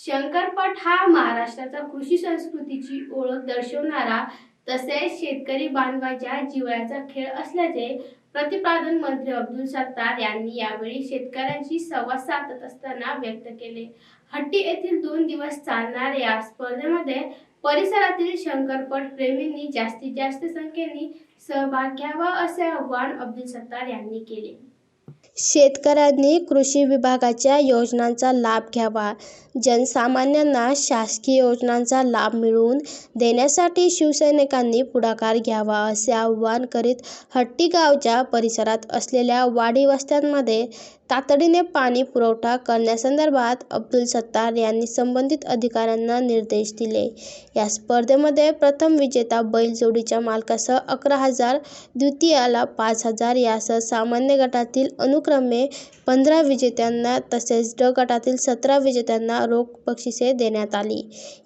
शंकरपट हा महाराष्ट्राचा कृषी संस्कृतीची ओळख दर्शवणारा तसेच शेतकरी बांधवाच्या जिव्हाळ्याचा खेळ असल्याचे प्रतिपादन मंत्री अब्दुल सत्तार यांनी यावेळी शेतकऱ्यांशी संवाद साधत असताना व्यक्त केले. हट्टी येथील दोन दिवस चालणाऱ्या या स्पर्धेमध्ये परिसरातील शंकरपट प्रेमींनी जास्तीत जास्त संख्येने सहभाग घ्यावा असे आवाहन अब्दुल सत्तार यांनी केले. शेतकऱ्यांनी कृषी विभागाच्या योजनांचा लाभ घ्यावा. जनसामान्यांना शासकीय योजनांचा लाभ मिळवून देण्यासाठी शिवसैनिकांनी पुढाकार घ्यावा असे आवाहन करीत हट्टीगावच्या परिसरात असलेल्या वाडी वस्त्यांमध्ये तातडीने पाणी पुरवठा करण्यासंदर्भात अब्दुल सत्तार यांनी संबंधित अधिकाऱ्यांना निर्देश दिले. या स्पर्धेमध्ये प्रथम विजेता बैलजोडीच्या मालकासह अकरा हजार द्वितीयाला पाच हजार यासह सामान्य गटातील अनुक्रमे पंधरा विजेत्यांना तसेच ड गटातील सतरा विजेत्यांना रोख बक्षिसे देण्यात आली.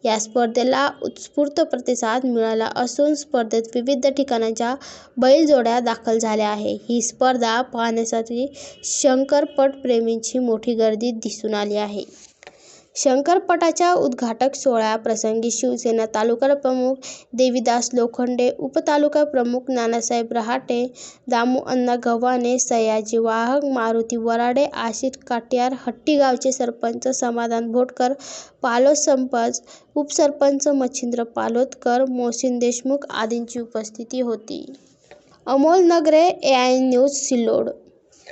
या स्पर्धेला उत्स्फूर्त प्रतिसाद मिळाला असून स्पर्धेत विविध ठिकाणच्या बैलजोड्या दाखल झाल्या आहे. ही स्पर्धा पाहण्यासाठी शंकर प्रेमींची मोठी गर्दी दिसून आली आहे. शंकरपटाच्या उद्घाटक सोहळ्याप्रसंगी शिवसेना तालुका प्रमुख देवीदास लोखंडे उपतालुका प्रमुख नानासाहेब रहाटे दामू अण्णा गव्हाणे सयाजी वाहक मारुती वराडे आशिष काटियार हट्टीगावचे सरपंच समाधान भोटकर पालोद सरपंच उपसरपंच मच्छिंद्र पालोदकर मोहसिन देशमुख आदींची उपस्थिती होती. अमोल नगरे ए आय न्यूज सिल्लोड